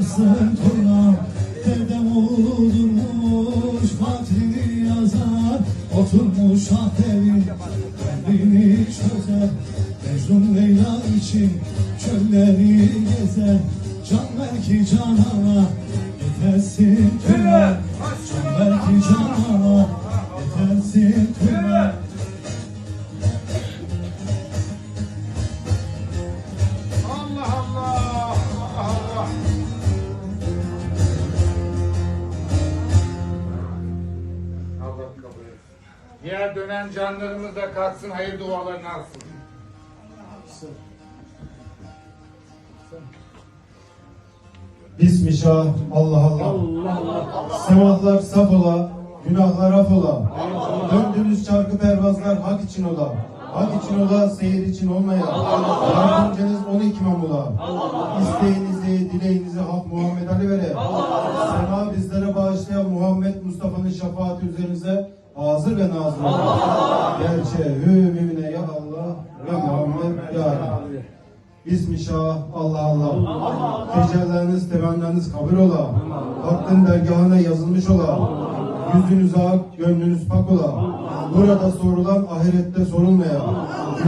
Yansın turnam Dedem uğudurmuş Hatrini yazar Oturmuş ah evin Kendini çözer. Mecnun Leyla için Çölleri gezer. Can belki canana Yetersin tümer Can belki canana Yetersin tümer Allah kabul etsin. Diğer dönen canlarımız da kalksın hayır dualarını alsın. Bismillah, Allah Allah. Semahlar saf ola, günahlar af ola. Döndünüz çarkı pervazlar hak için ola. Hak için ola, seyir için olmaya. Yardımcınız onu ikmam ola. İsteğinizi, dileğinizi Hak Muhammed Ali vere. Sema bizlere Mustafa'nın şefaati üzerinize hazır ve nazır ola. Gerçe hü mümine ya Allah ve Muhammed ya Rabbi. Bismillah, Allah Allah. Tecelleriniz, temennileriniz kabul ola. Hakkın dergahına yazılmış ola. Yüzünüz ak, gönlünüz pak ola. Burada sorulan ahirette sorulmaya.